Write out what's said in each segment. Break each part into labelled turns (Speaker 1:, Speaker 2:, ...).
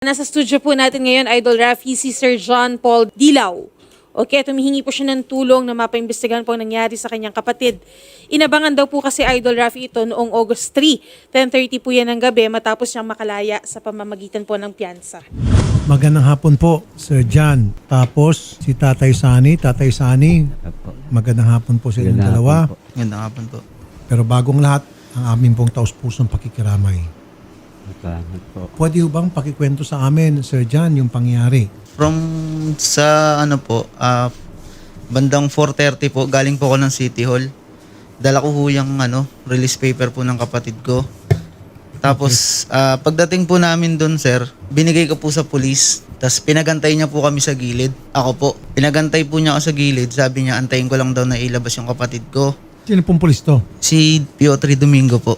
Speaker 1: Nasa studio po natin ngayon, Idol Rafi, si Sir John Paul Dilaw. Okay, tumihingi po siya ng tulong na mapaimbestigahan po ang nangyari sa kanyang kapatid. Inabangan daw po kasi Idol Rafi ito noong August 3, 10.30 po yan ng gabi matapos siyang makalaya sa pamamagitan po ng piyansa.
Speaker 2: Magandang hapon po, Sir John. Tapos, si Tatay Sani. Tatay Sani, magandang hapon po sa inyong
Speaker 3: Magandang
Speaker 2: dalawa.
Speaker 3: hapon po.
Speaker 4: Ganda po.
Speaker 2: Pero bagong lahat, ang aming pong taus-pusong pakikiramay.
Speaker 3: Salamat po.
Speaker 2: Pwede ho bang pakikwento sa amin, Sir John, yung pangyari?
Speaker 4: From sa ano po, ah, bandang 4.30 po, galing po ako ng City Hall. Dala ko ho yung ano, release paper po ng kapatid ko. Tapos, ah, pagdating po namin doon, sir, binigay ko po sa police. Tapos pinagantay niya po kami sa gilid. Ako po, pinagantay po niya ako sa gilid. Sabi niya, antayin ko lang daw na ilabas yung kapatid ko.
Speaker 2: Sino pong pulis to?
Speaker 4: Si Piotr Domingo po.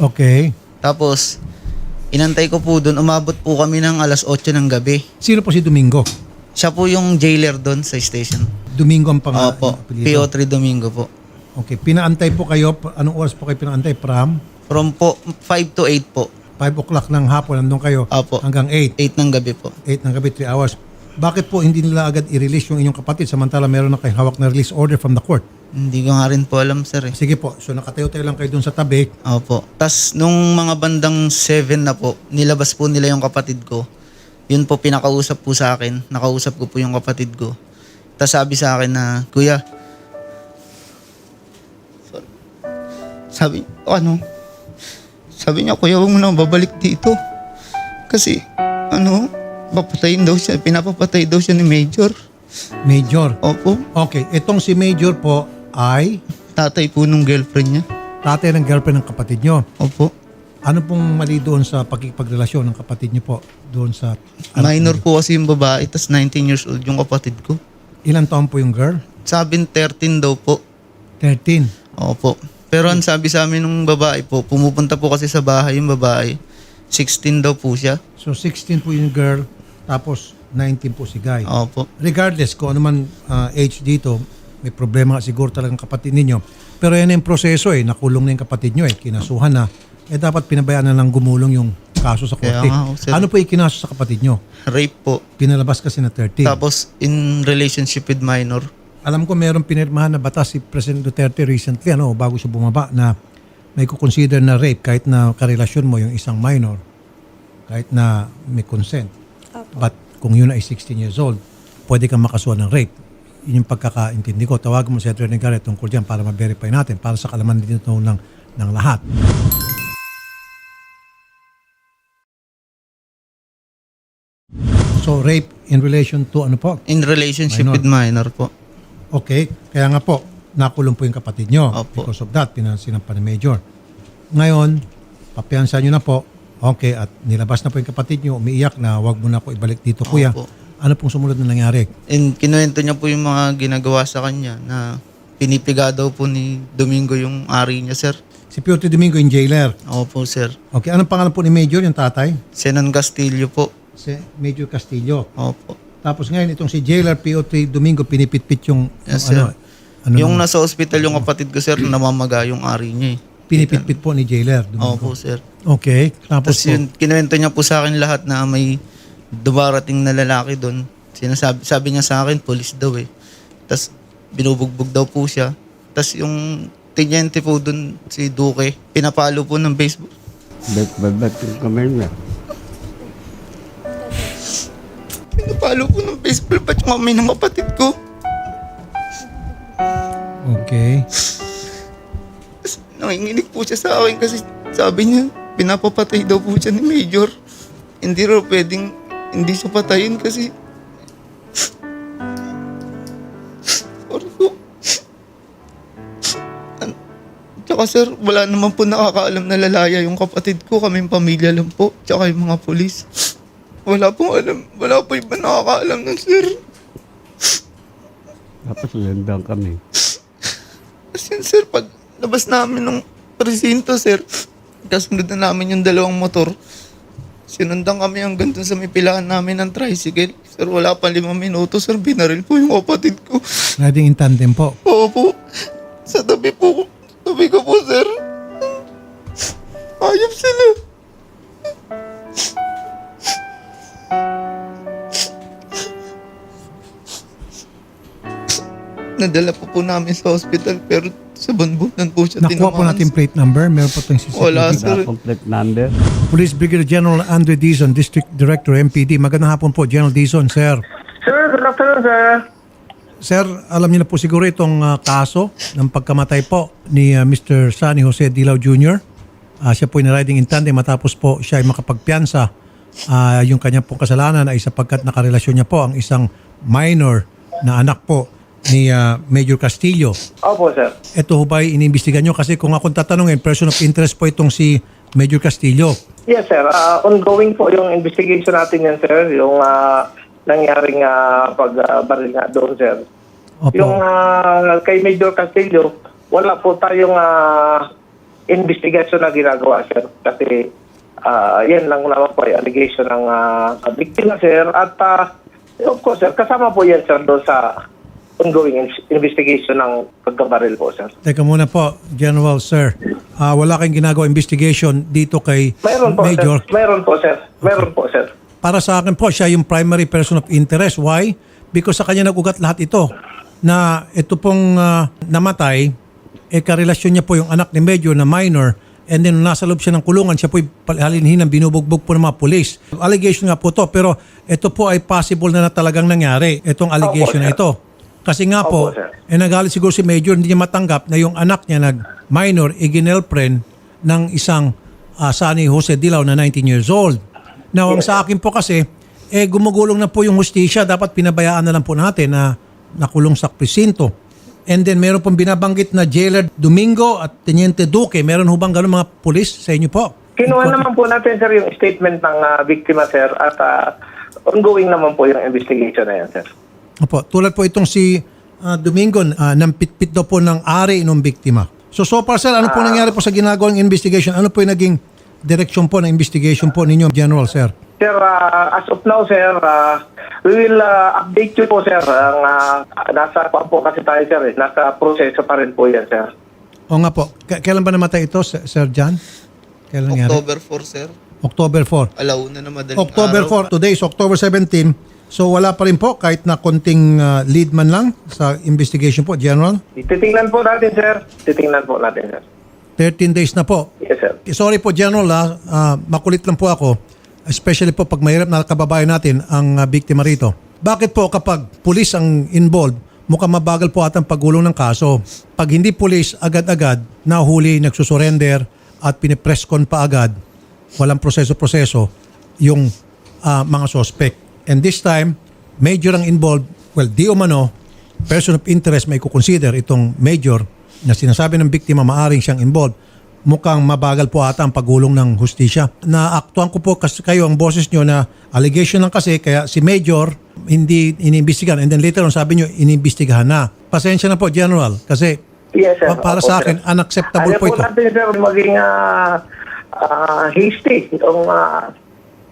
Speaker 2: Okay.
Speaker 4: Tapos, inantay ko po doon. Umabot po kami ng alas 8 ng gabi.
Speaker 2: Sino po si Domingo?
Speaker 4: Siya po yung jailer doon sa station.
Speaker 2: Domingo ang pangalan.
Speaker 4: Opo,
Speaker 2: apelyido.
Speaker 4: Piotr Domingo po.
Speaker 2: Okay. Pinaantay po kayo. Anong oras po kayo pinaantay? From
Speaker 4: From po, 5 to 8 po.
Speaker 2: 5 o'clock ng hapon, nandun kayo.
Speaker 4: Opo.
Speaker 2: Hanggang 8.
Speaker 4: 8 ng gabi po.
Speaker 2: 8 ng gabi, 3 hours. Bakit po hindi nila agad i-release yung inyong kapatid samantala meron na kayong hawak na release order from the court?
Speaker 4: Hindi ko nga rin po alam, sir. Eh.
Speaker 2: Sige po, so nakatayo-tayo lang kayo dun sa tabi.
Speaker 4: Opo. Tapos, nung mga bandang 7 na po, nilabas po nila yung kapatid ko. Yun po, pinakausap po sa akin. Nakausap ko po yung kapatid ko. Tapos sabi sa akin na, Kuya, sorry. sabi, ano, sabi niya, Kuya, huwag mo na babalik dito. Kasi, ano, papatayin daw siya, pinapapatay daw siya ni Major.
Speaker 2: Major.
Speaker 4: Opo,
Speaker 2: Okay, itong si Major po ay
Speaker 4: tatay po nung girlfriend niya.
Speaker 2: tatay ng girlfriend ng kapatid nyo.
Speaker 4: Opo.
Speaker 2: Ano pong mali doon sa pagkipagrelasyon ng kapatid nyo po doon sa...
Speaker 4: Minor po kasi yung babae, tas 19 years old yung kapatid ko.
Speaker 2: Ilan taon po yung girl?
Speaker 4: Sabi 13 daw po.
Speaker 2: 13.
Speaker 4: Opo. Pero ang sabi sa amin ng babae po, pumupunta po kasi sa bahay yung babae. 16 daw po siya.
Speaker 2: So 16 po yung girl, tapos 19 po si Guy.
Speaker 4: Opo.
Speaker 2: Regardless kung ano man ah, age dito, may problema nga siguro talagang kapatid ninyo. Pero yan yung proseso eh, nakulong na yung kapatid nyo eh, kinasuhan na. Eh dapat pinabayaan na lang gumulong yung kaso sa
Speaker 4: Kaya
Speaker 2: korte.
Speaker 4: nga, oh, sir.
Speaker 2: Ano po ikinaso sa kapatid nyo?
Speaker 4: Rape po.
Speaker 2: Pinalabas kasi na 13.
Speaker 4: Tapos in relationship with minor.
Speaker 2: Alam ko meron pinirmahan na batas si President Duterte recently, ano, bago siya bumaba, na may kukonsider na rape kahit na karelasyon mo yung isang minor, kahit na may consent. But kung yun ay 16 years old, pwede kang makasuhan ng rape. Yun yung pagkakaintindi ko. Tawagan mo si Atty. Garrett tungkol dyan para ma-verify natin, para sa kalaman dito ng, ng lahat. So rape in relation to ano po?
Speaker 4: In relationship
Speaker 2: Minor.
Speaker 4: with minor po.
Speaker 2: Okay, kaya nga po, nakulong po yung kapatid nyo.
Speaker 4: Opo.
Speaker 2: Because of that, pinansinan pa ni Major. Ngayon, papiansa nyo na po, okay, at nilabas na po yung kapatid nyo, umiiyak na, wag mo na po ibalik dito, kuya.
Speaker 4: Opo.
Speaker 2: Ano pong sumunod na nangyari?
Speaker 4: And kinuwento niya po yung mga ginagawa sa kanya na pinipiga daw po ni Domingo yung ari niya, sir.
Speaker 2: Si Piotr Domingo yung jailer.
Speaker 4: Opo, sir.
Speaker 2: Okay, anong pangalan po ni Major, yung tatay?
Speaker 4: Senan Castillo po.
Speaker 2: Si Major Castillo.
Speaker 4: Opo.
Speaker 2: Tapos ngayon, itong si jailer Piotr Domingo, pinipitpit yung,
Speaker 4: Yes,
Speaker 2: yung ano, ano
Speaker 4: yung nasa ospital yung kapatid ko, sir, namamaga yung ari niya eh.
Speaker 2: pinipitpit po ni jailer Domingo.
Speaker 4: Opo, sir.
Speaker 2: Okay, tapos
Speaker 4: Tapos
Speaker 2: po,
Speaker 4: yun, kinuwento niya po sa akin lahat na may dumarating na lalaki doon. Sinasabi, sabi niya sa akin, police daw eh. Tapos binubugbog daw po siya. Tapos yung tenyente po doon, si Duque, pinapalo po ng baseball.
Speaker 3: Ba't ba't ba't yung kamay niya?
Speaker 4: Pinapalo po ng baseball bat yung kamay ng kapatid ko.
Speaker 2: okay.
Speaker 4: Tapos nanginginig po siya sa akin kasi sabi niya, pinapapatay daw po siya ni Major. Hindi raw pwedeng, hindi siya patayin kasi Sorry po. An- Tsaka sir, wala naman po nakakaalam na lalaya yung kapatid ko. Kaming pamilya lang po. Tsaka yung mga polis. Wala pong alam. Wala po iba nakakaalam nun, sir.
Speaker 3: Tapos landang kami.
Speaker 4: Tapos yun, sir, pag labas namin ng presinto, sir, kasunod na namin yung dalawang motor. Sinundan kami hanggang dun sa may pilaan namin ng tricycle. Sir, wala pa limang minuto, sir. Binaril po yung kapatid ko.
Speaker 2: Riding in tandem po.
Speaker 4: Oo po. Sa tabi po. Tabi ko po, sir. Ayop sila. Nadala po po namin sa hospital pero sa banbutan po siya
Speaker 2: Nakuha po natin plate number. Meron po itong CCTV.
Speaker 4: Wala, sir.
Speaker 3: Complete number.
Speaker 2: Police Brigadier General Andre Dizon, District Director MPD. Magandang hapon po, General Dizon, sir.
Speaker 5: Sir, good afternoon, sir.
Speaker 2: Sir, alam niyo na po siguro itong ah, kaso ng pagkamatay po ni ah, Mr. Sunny Jose Dilaw Jr. Ah, siya po ay riding in tandem matapos po siya ay makapagpiansa. Ah, yung kanyang pong kasalanan ay sapagkat nakarelasyon niya po ang isang minor na anak po ni ah, Major Castillo.
Speaker 5: Opo, sir.
Speaker 2: Ito ho ba iniimbestigan nyo? Kasi kung akong tatanungin, person of interest po itong si Major Castillo.
Speaker 5: Yes, sir. Ah, ongoing po yung investigation natin yan, sir. Yung ah, nangyaring uh, pagbaril nga doon, sir.
Speaker 2: Opo.
Speaker 5: Yung ah, kay Major Castillo, wala po tayong ah, investigation na ginagawa, sir. Kasi ah, yan lang naman po ay allegation ng uh, biktima, sir. At ah, of course, sir, kasama po yan, sir, doon sa ongoing in- investigation ng pagkabaril po, sir.
Speaker 2: Teka muna po, General Sir. Ah, wala kayong ginagawa investigation dito kay
Speaker 5: Mayroon po,
Speaker 2: Major.
Speaker 5: sir. Mayroon po, sir. Mayroon po, sir.
Speaker 2: Para sa akin po, siya yung primary person of interest. Why? Because sa kanya nag-ugat lahat ito. Na ito pong ah, namatay, eh karelasyon niya po yung anak ni Major na minor and then nung nasa loob siya ng kulungan, siya po halinhinang binubugbog po ng mga pulis. Allegation nga po to, pero ito po ay possible na, na talagang nangyari, itong allegation na
Speaker 5: sir.
Speaker 2: ito. Kasi nga po,
Speaker 5: Opo, sir.
Speaker 2: eh nagalit siguro si Major, hindi niya matanggap na yung anak niya nag-minor, iginelpren ng isang uh, Sunny Jose Dilaw na 19 years old. Now, ang sa akin po kasi, eh gumugulong na po yung hustisya, dapat pinabayaan na lang po natin na nakulong sa presinto. And then meron pong binabanggit na Jailer Domingo at Teniente Duque. Meron ho bang ganun mga pulis sa inyo po?
Speaker 5: Kinuha naman po natin, sir, yung statement ng ah, biktima, sir, at ah, ongoing naman po yung investigation na yan, sir.
Speaker 2: Opo, tulad po itong si ah, Domingo, uh, nampitpit daw po ng ari ng biktima. So, so far sir, ano po nangyari po sa ginagawang investigation? Ano po yung naging direksyon po ng investigation po ninyo, General Sir?
Speaker 5: Sir, ah, as of now, sir, ah, we will ah, update you po, sir. Ang, ah, nasa pa po kasi tayo, sir. Eh. Nasa proseso pa rin po yan, sir.
Speaker 2: O nga po, K- kailan ba namatay ito, Sir Sir John? Kailan nangyari?
Speaker 4: October 4, sir.
Speaker 2: October 4.
Speaker 4: Alauna na madaling
Speaker 2: October
Speaker 4: araw.
Speaker 2: 4, today is October 17. So wala pa rin po kahit na konting ah, lead man lang sa investigation po, General.
Speaker 5: Titingnan po natin, sir. Titingnan po natin, sir.
Speaker 2: 13 days na po.
Speaker 5: Yes, sir.
Speaker 2: Sorry po General, ah, ah, makulit lang po ako. Especially po pag mahirap na kababayan natin ang ah, biktima rito. Bakit po kapag pulis ang involved, mukhang mabagal po atang pagulong ng kaso. Pag hindi pulis, agad-agad nahuli, nagsusurrender at pinipreskon pa agad, walang proseso-proseso yung ah, mga suspect. And this time, major ang involved, well, di umano, person of interest may kukonsider itong major na sinasabi ng biktima maaring siyang involved mukhang mabagal po ata ang pagulong ng hustisya. Naaktuan ko po kasi kayo ang boses nyo na allegation lang kasi kaya si Major hindi iniimbestigahan and then later on sabi nyo iniimbestigahan na. Pasensya na po General kasi
Speaker 5: Yes, sir.
Speaker 2: pa- para
Speaker 5: Opo,
Speaker 2: sa akin unacceptable
Speaker 5: Ayaw
Speaker 2: po ito.
Speaker 5: natin, sir, maging ah, ah, hasty. Itong, ah,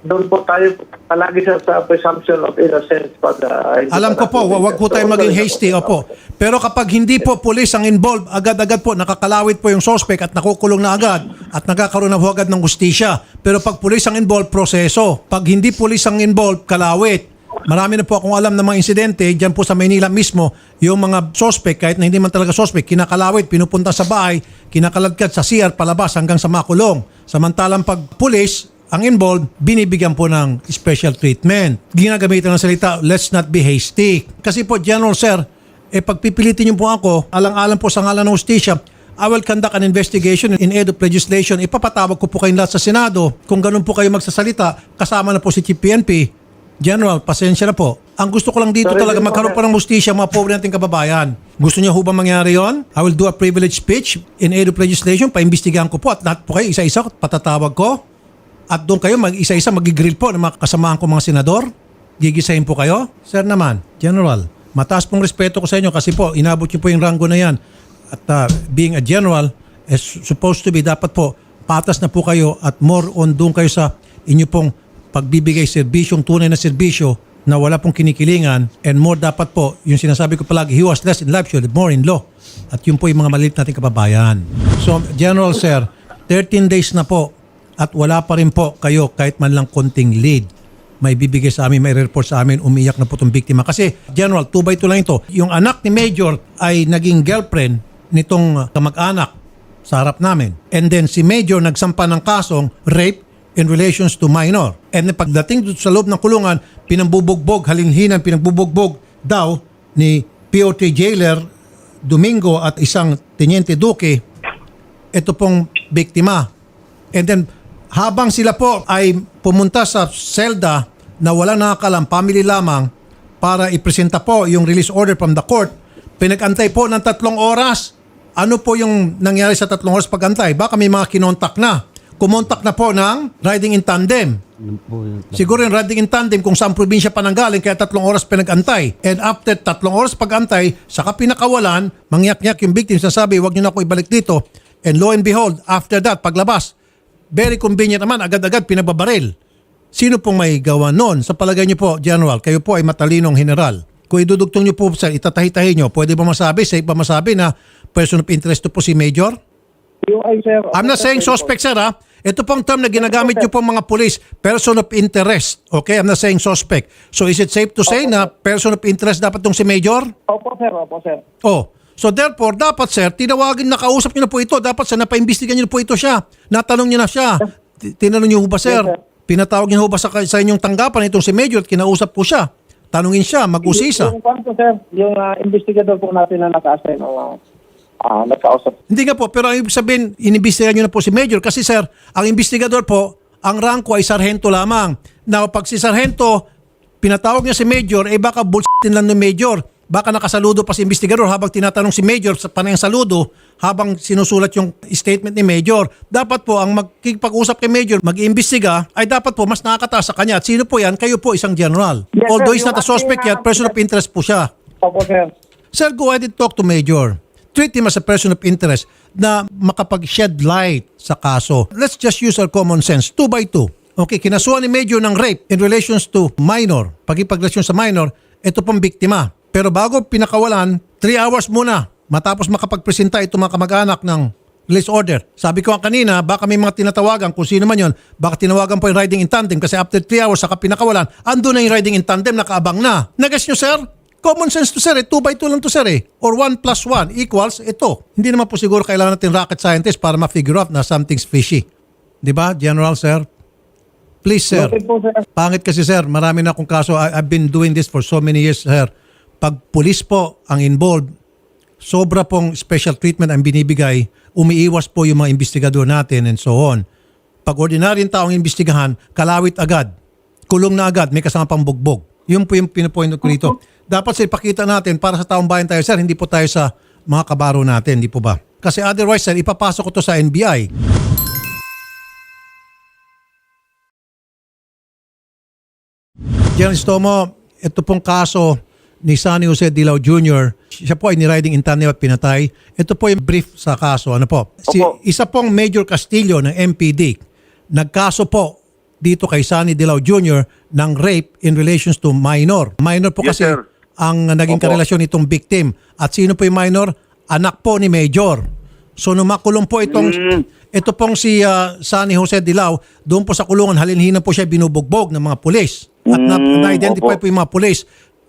Speaker 5: doon po tayo palagi sa, sa presumption of innocence. Pag, hindi
Speaker 2: Alam ko po, wag po tayo maging hasty, opo. Pero kapag hindi po pulis ang involved, agad-agad po nakakalawit po yung suspect at nakukulong na agad at nagkakaroon na po agad ng hustisya. Pero pag pulis ang involved, proseso. Pag hindi pulis ang involved, kalawit. Marami na po akong alam ng mga insidente dyan po sa Maynila mismo, yung mga suspect, kahit na hindi man talaga suspect, kinakalawit, pinupunta sa bahay, kinakaladkad sa CR, palabas hanggang sa makulong. Samantalang pag pulis, ang involved, binibigyan po ng special treatment. Ginagamitan ng salita, let's not be hasty. Kasi po, General Sir, eh pagpipilitin niyo po ako, alang-alang po sa ngalan ng hustisya, I will conduct an investigation in aid of legislation. Ipapatawag ko po kayong lahat sa Senado. Kung ganun po kayo magsasalita, kasama na po si Chief PNP. General, pasensya na po. Ang gusto ko lang dito
Speaker 5: Sorry,
Speaker 2: talaga
Speaker 5: po,
Speaker 2: magkaroon pa ng hustisya mga pobre nating kababayan. Gusto niyo ho ba mangyari yon? I will do a privilege speech in aid of legislation. Paimbestigahan ko po at lahat po kayo isa-isa patatawag ko. At doon kayo mag-isa-isa magigrill po ng mga kasamahan ko mga senador. Gigisahin po kayo. Sir naman, General, mataas pong respeto ko sa inyo kasi po inabot niyo po yung ranggo na yan. At uh, being a general, is supposed to be dapat po patas na po kayo at more on doon kayo sa inyo pong pagbibigay serbisyong tunay na serbisyo na wala pong kinikilingan and more dapat po, yung sinasabi ko palagi, he was less in life, should more in law. At yun po yung mga maliit nating kababayan. So, General Sir, 13 days na po at wala pa rin po kayo kahit man lang konting lead. may bibigay sa amin, may report sa amin, umiyak na po itong biktima. Kasi, General, 2 by 2 lang ito. Yung anak ni Major ay naging girlfriend nitong uh, kamag-anak sa harap namin. And then si Major nagsampa ng kasong rape in relations to minor. And pagdating sa loob ng kulungan, pinambubugbog, halinhinan, pinambubugbog daw ni POT jailer Domingo at isang Teniente Duque ito pong biktima. And then, habang sila po ay pumunta sa selda na wala nakakalam, family lamang, para ipresenta po yung release order from the court, pinag-antay po ng tatlong oras. Ano po yung nangyari sa tatlong oras pag-antay? Baka may mga kinontak na. Kumontak na po ng riding in tandem. Siguro yung riding in tandem kung saan probinsya pa nanggaling kaya tatlong oras pinag-antay. And after tatlong oras pag-antay, saka pinakawalan, mangyak-nyak yung victim, sasabi, huwag niyo na ako ibalik dito. And lo and behold, after that, paglabas, very convenient naman, agad-agad pinababaril. Sino pong may gawa noon? Sa palagay niyo po, General, kayo po ay matalinong general. Kung idudugtong niyo po sa itatahi-tahi niyo, pwede ba masabi, safe ba masabi na person of interest to po si Major?
Speaker 5: Ay, sir.
Speaker 2: I'm not saying suspect, sir, ha? Ito pong term na ginagamit niyo pong mga police, person of interest. Okay? I'm not saying suspect. So is it safe to say na person of interest dapat tong si Major?
Speaker 5: Opo, sir. Opo, sir.
Speaker 2: Oh. So therefore, dapat sir, tinawagin, nakausap niyo na po ito. Dapat sir, napaimbestigan niyo na po ito siya. Natanong niyo na siya. Ti- Tinanong niyo ba, sir?
Speaker 5: Yes, sir.
Speaker 2: Pinatawag niyo ba sa, sa inyong tanggapan itong si Major at kinausap po siya? Tanungin siya, mag-usisa.
Speaker 5: Yung, yung, sir, yung ah, investigador po natin na naka-assign ang uh, ah, nagkausap.
Speaker 2: Hindi nga po, pero ang ibig sabihin, inimbestigahan nyo na po si Major. Kasi sir, ang investigador po, ang ranko ay sarhento lamang. Now, pag si sarhento, pinatawag niya si Major, eh baka bullshitin lang ng Major. Baka nakasaludo pa si investigador habang tinatanong si Major sa panayang saludo habang sinusulat yung statement ni Major. Dapat po, ang magkipag-usap kay Major, mag-iimbestiga, ay dapat po mas nakakataas sa kanya. At sino po yan? Kayo po isang general.
Speaker 5: Yes, sir.
Speaker 2: Although he's not a suspect yet, person of interest po siya.
Speaker 5: Opo, sir.
Speaker 2: Sir, go ahead and talk to Major. Treat him as a person of interest na makapag-shed light sa kaso. Let's just use our common sense. Two by two. Okay, kinasuhan ni Major ng rape in relations to minor. Pagipagrelasyon sa minor, ito pong biktima. Pero bago pinakawalan, three hours muna matapos makapagpresenta itong mga kamag-anak ng release order. Sabi ko kanina, baka may mga tinatawagan, kung sino man yon, baka tinawagan po yung riding in tandem kasi after 3 hours saka pinakawalan, ando na yung riding in tandem, nakaabang na. Nagas nyo, sir? Common sense to, sir. Eh. 2 by 2 lang to, sir. Eh. Or 1 plus 1 equals ito. Hindi naman po siguro kailangan natin rocket scientist para ma-figure out na something's fishy. Di ba, General, sir? Please, sir.
Speaker 5: Noted po, sir.
Speaker 2: Pangit kasi sir, marami na akong kaso. I- I've been doing this for so many years, sir. Pag pulis po ang involved, sobra pong special treatment ang binibigay, umiiwas po yung mga investigador natin and so on. Pag ordinaryong taong imbestigahan, kalawit agad, kulong na agad, may kasama pang bugbog. Yun po yung pinupoint ko dito. Dapat sa ipakita natin para sa taong bayan tayo, sir, hindi po tayo sa mga kabaro natin, hindi po ba? Kasi otherwise, sir, ipapasok ko to sa NBI. General Stomo, ito pong kaso ni Sunny Jose Dilaw Jr., siya po ay niriding in tandem at pinatay. Ito po yung brief sa kaso. Ano po? Si,
Speaker 5: Opo.
Speaker 2: isa pong Major Castillo ng MPD, nagkaso po dito kay Sunny Dilaw Jr. ng rape in relations to minor. Minor po
Speaker 6: Yes,
Speaker 2: kasi
Speaker 6: sir.
Speaker 2: ang naging
Speaker 6: Opo.
Speaker 2: karelasyon nitong victim. At sino po yung minor? Anak po ni Major. So nung makulong po itong
Speaker 6: Mm.
Speaker 2: ito pong si ah, Sunny Jose Dilaw, doon po sa kulungan halinhinan po siya binubugbog ng mga pulis. At na,
Speaker 6: Mm,
Speaker 2: na-identify
Speaker 6: opo.
Speaker 2: po yung mga pulis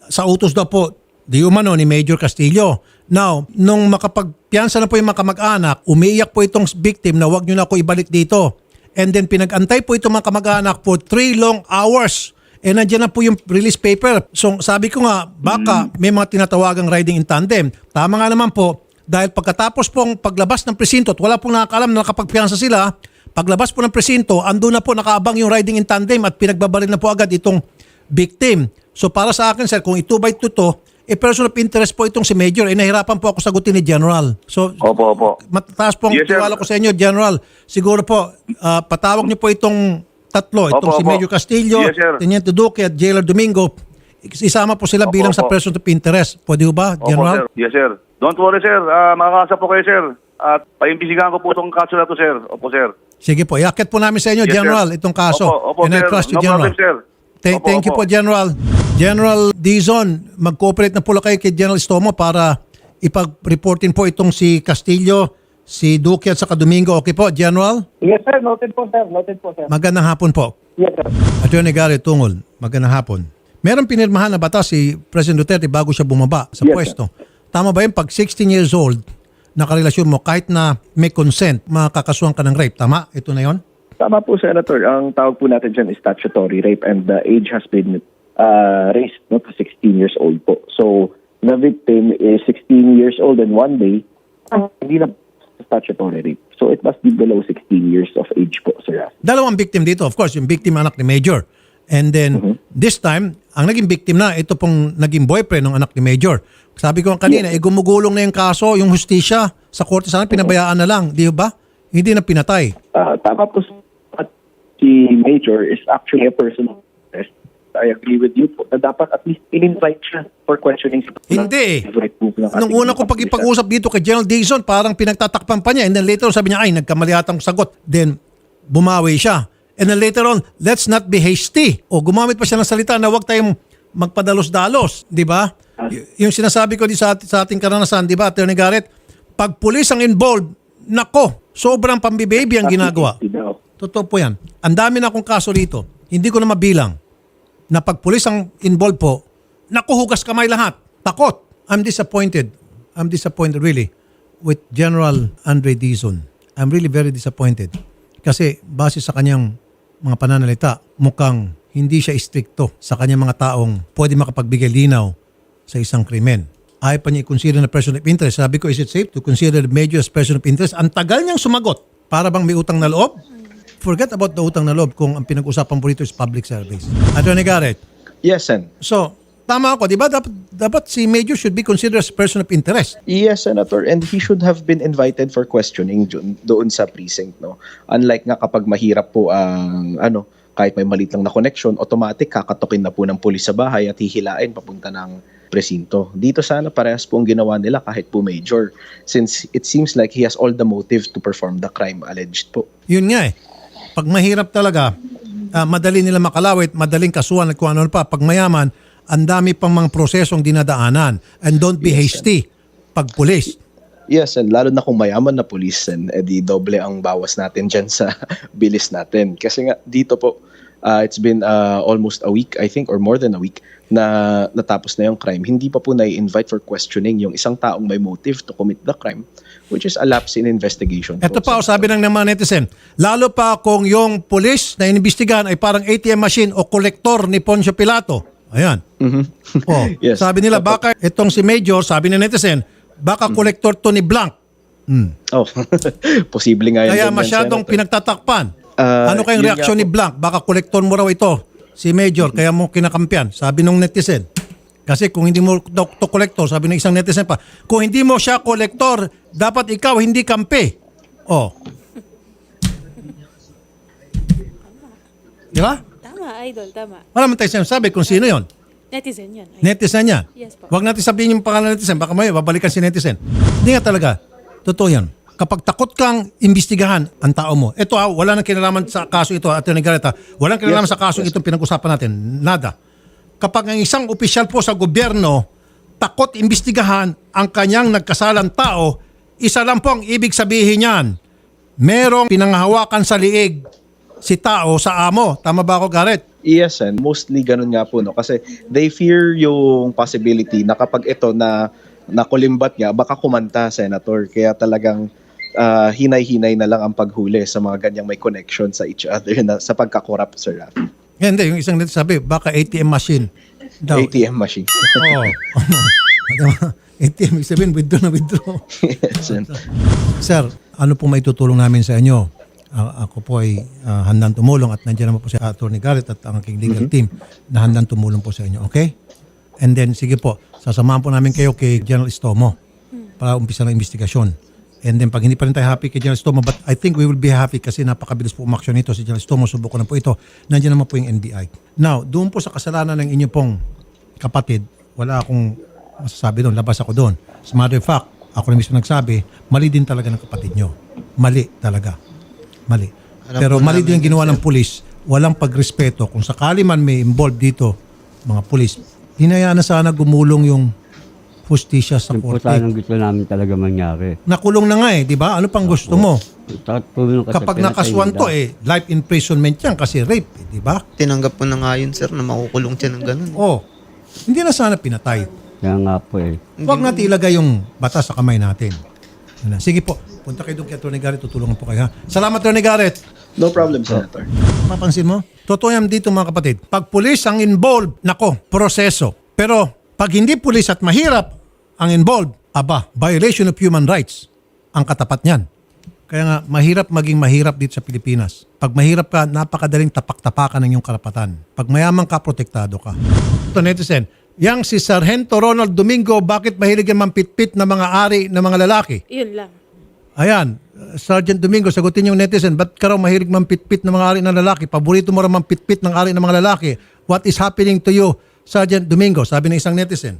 Speaker 2: sa utos daw po di umano ni Major Castillo. Now, nung makapagpiyansa na po yung mga kamag-anak, umiiyak po itong victim na wag nyo na ako ibalik dito. And then pinag-antay po itong mga kamag-anak for three long hours. Eh nandiyan na po yung release paper. So sabi ko nga, baka may mga tinatawagang riding in tandem. Tama nga naman po, dahil pagkatapos pong paglabas ng presinto at wala pong nakakalam na nakapagpiyansa sila, paglabas po ng presinto, ando na po nakaabang yung riding in tandem at pinagbabaril na po agad itong victim. So para sa akin sir, kung ito by ito to, eh person of interest po itong si Major, eh nahirapan po ako sagutin ni General. So
Speaker 6: Opo, opo.
Speaker 2: matataas po ang
Speaker 6: Yes, sir.
Speaker 2: tiwala ko sa inyo, General. Siguro po, ah, patawag niyo po itong tatlo, itong
Speaker 6: Opo,
Speaker 2: si
Speaker 6: opo.
Speaker 2: Major Castillo,
Speaker 6: Yes, sir.
Speaker 2: Teniente Duque at Jailer Domingo. Isama po sila
Speaker 6: Opo,
Speaker 2: bilang sa
Speaker 6: opo.
Speaker 2: person of interest. Pwede ba,
Speaker 6: Opo,
Speaker 2: General?
Speaker 6: sir. Yes, sir. Don't worry, sir. Uh, makakasa po kayo, sir. At paimbisigahan ko po itong kaso na to, sir. Opo, sir.
Speaker 2: Sige po, iakit po namin sa inyo,
Speaker 6: Yes,
Speaker 2: General,
Speaker 6: sir.
Speaker 2: itong kaso.
Speaker 6: Opo, opo,
Speaker 2: And I
Speaker 6: sir.
Speaker 2: trust you,
Speaker 6: no
Speaker 2: General.
Speaker 6: problem, sir.
Speaker 2: Thank,
Speaker 6: Opo,
Speaker 2: thank you
Speaker 6: opo.
Speaker 2: po, General. General Dizon, mag-cooperate na po lang kayo kay General Stomo para ipag-reportin po itong si Castillo, si Duque at saka Domingo. Okay po, General?
Speaker 5: Yes, sir. Noted po, sir. Noted po, sir.
Speaker 2: Magandang hapon po.
Speaker 5: Yes, sir.
Speaker 2: Attorney Gary Tungol, magandang hapon. Meron pinirmahan na batas si President Duterte bago siya bumaba sa
Speaker 7: Yes,
Speaker 2: pwesto. Tama ba yun? Pag 16 years old, nakarelasyon mo, kahit na may consent, makakasuhan ka ng rape. Tama? Ito na yon.
Speaker 7: Tama po, Senator. Ang tawag po natin dyan is statutory rape and the age has been uh, raised no, to 16 years old po. So, the victim is 16 years old and one day, hindi na statutory rape. So, it must be below 16 years of age po, sir.
Speaker 2: Dalawang victim dito. Of course, yung victim anak ni Major. And then, this time, ang naging victim na, ito pong naging boyfriend ng anak ni Major. Sabi ko kanina, eh, gumugulong na yung kaso, yung hustisya sa korte sana, pinabayaan na lang. Di ba? Hindi na pinatay.
Speaker 7: Uh, tama po. At si Major is actually a person of interest. I agree with you po na dapat at least in-invite siya for questioning.
Speaker 2: Hindi Nung una ko pag-ipag-usap dito kay General Dizon, parang pinagtatakpan pa niya. And then later sabi niya, ay, nagkamali atang sagot. Then, bumawi siya. And then later on, let's not be hasty. O gumamit pa siya ng salita na huwag tayong magpadalos-dalos. Di ba? Y- yung sinasabi ko di sa, at- sa ating karanasan, di ba, Attorney Garrett, pag pulis ang involved, nako, sobrang pambibaby ang ginagawa.
Speaker 7: Daw.
Speaker 2: Totoo po yan. Ang dami na akong kaso rito. Hindi ko na mabilang na pag pulis ang involved po, nakuhugas kamay lahat. Takot. I'm disappointed. I'm disappointed really with General Andre Dizon. I'm really very disappointed. Kasi base sa kanyang mga pananalita, mukhang hindi siya istrikto sa kanyang mga taong pwede makapagbigay linaw sa isang krimen. Ayaw pa niya i-consider na person of interest. Sabi ko, is it safe to consider the major as person of interest? Ang tagal niyang sumagot. Para bang may utang na loob? Forget about the utang na loob kung ang pinag-usapan po rito is public service. Attorney Garrett,
Speaker 8: Yes, Sen.
Speaker 2: so, tama ako, di ba? Dapat, dapat si Major should be considered as person of interest.
Speaker 8: Yes, Senator. And he should have been invited for questioning doon sa precinct. No? Unlike nga kapag mahirap po ang ano, kahit may maliit lang na connection, automatic kakatukin na po ng pulis sa bahay at hihilain papunta ng presinto. Dito sana parehas po ang ginawa nila kahit po major since it seems like he has all the motive to perform the crime alleged po.
Speaker 2: Yun nga eh. Pag mahirap talaga, ah, madali nila makalawit, madaling kasuhan at kung ano pa. Pag mayaman, ang dami pang mga prosesong dinadaanan. And don't be hasty pag pulis.
Speaker 8: Yes, and lalo na kung mayaman na police, and edi doble ang bawas natin dyan sa bilis natin. Kasi nga, dito po, uh, it's been uh, almost a week, I think, or more than a week, na natapos na yung crime. Hindi pa po na-invite for questioning yung isang taong may motive to commit the crime, which is a lapse in investigation.
Speaker 2: Ito
Speaker 8: po.
Speaker 2: pa, sabi ng mga netizen, lalo pa kung yung pulis na inimbestigahan ay parang ATM machine o kolektor ni Poncio Pilato. Ayan. Oh,
Speaker 8: Yes.
Speaker 2: Sabi nila, baka itong si Major, sabi ng netizen, baka kolektor to ni Blanc. Hmm.
Speaker 8: Oh, posible nga yun.
Speaker 2: Kaya masyadong pinagtatakpan.
Speaker 8: Ah,
Speaker 2: ano kayong
Speaker 8: yun
Speaker 2: reaksyon ni Blanc? Baka kolektor mo raw ito, si Major, kaya mo kinakampiyan. Sabi nung netizen. Kasi kung hindi mo to, to kolektor, sabi ng isang netizen pa, kung hindi mo siya kolektor, dapat ikaw hindi kampi. Oh. Di ba?
Speaker 1: Tama, idol, tama.
Speaker 2: Wala man tayo sinasabi kung sino yon.
Speaker 1: Netizen yan. idol.
Speaker 2: Netizen niya.
Speaker 1: Yes po.
Speaker 2: Huwag natin sabihin yung pangalan ng netizen. Baka may babalikan si netizen. Hindi nga talaga. Totoo yan. Kapag takot kang imbestigahan ang tao mo, ito ha, wala nang kinalaman sa kaso ito, Atty. Garrett ha, walang kinalaman sa kaso itong pinag-usapan natin. Nada. Kapag ang isang opisyal po sa gobyerno, takot imbestigahan ang kanyang nagkasalang tao, isa lang po ang ibig sabihin niyan. Merong pinanghahawakan sa liig si tao sa amo. Tama ba ako, Garrett?
Speaker 8: Yes, and mostly ganun nga po no kasi they fear yung possibility na kapag ito na nakulimbat nga baka kumanta senator kaya talagang ah, hinay-hinay na lang ang paghuli sa mga ganyang may connection sa each other na sa pagkakorap Sir Rafi.
Speaker 2: Hindi, yung isang sabi, baka ATM machine. Daw.
Speaker 8: ATM machine.
Speaker 2: Oo. ATM, ibig sabihin, withdraw na withdraw.
Speaker 8: yes,
Speaker 2: Sir, ano po may tutulong namin sa inyo? A- ako po ay ah, handang tumulong at nandiyan naman po si Attorney Garrett at ang aking legal team na handang tumulong po sa inyo. Okay? And then, sige po, sasamahan po namin kayo kay General Estomo para umpisa ng investigasyon. And then, pag hindi pa rin tayo happy kay General Estomo, but I think we will be happy kasi napakabilis po umaksyon nito si General Estomo, subukan na po ito. Nandiyan naman po yung NBI. Now, doon po sa kasalanan ng inyo pong kapatid, wala akong masasabi doon, labas ako doon. As a matter of fact, ako na mismo nagsabi, mali din talaga ng kapatid nyo. Mali talaga. Mali.
Speaker 4: Alam
Speaker 2: Pero mali din ang ginawa ng pulis. Walang pagrespeto. Kung sakali man may involved dito, mga pulis, hinayaan na sana gumulong yung hustisya sa
Speaker 3: Yun po
Speaker 2: korte.
Speaker 3: sanang gusto namin talaga mangyari.
Speaker 2: Nakulong na nga eh, di ba? Ano pang gusto mo? Kapag
Speaker 3: pinatay
Speaker 2: nakaswan
Speaker 3: nila.
Speaker 2: to eh, life imprisonment yan kasi rape, eh, di ba?
Speaker 4: Tinanggap po na nga yun, sir, na makukulong siya ng ganun.
Speaker 2: Oh, hindi na sana pinatay.
Speaker 3: Kaya nga po eh.
Speaker 2: Huwag natin ilagay yung batas sa kamay natin. Na. Sige po, punta kayo doon kay Atty. Garrett, tutulungan po kayo ha. Salamat Atty. Garrett.
Speaker 8: No problem, Senator.
Speaker 2: Mapansin mo? Totoo yan dito mga kapatid. Pag pulis ang involved, nako, proseso. Pero pag hindi pulis at mahirap ang involved, aba, violation of human rights ang katapat niyan. Kaya nga, mahirap maging mahirap dito sa Pilipinas. Pag mahirap ka, napakadaling tapak-tapakan ng iyong karapatan. Pag mayaman ka, protektado ka. Ito, netizen, yang si Sargento Ronald Domingo, bakit mahilig yan mampitpit na mga ari ng mga lalaki?
Speaker 1: Yun lang.
Speaker 2: Ayan, Sergeant Domingo, sagutin yung netizen, ba't ka raw mahilig mampitpit ng mga ari ng lalaki? Paborito mo raw mampitpit ng ari ng mga lalaki. What is happening to you, Sergeant Domingo? Sabi ng isang netizen.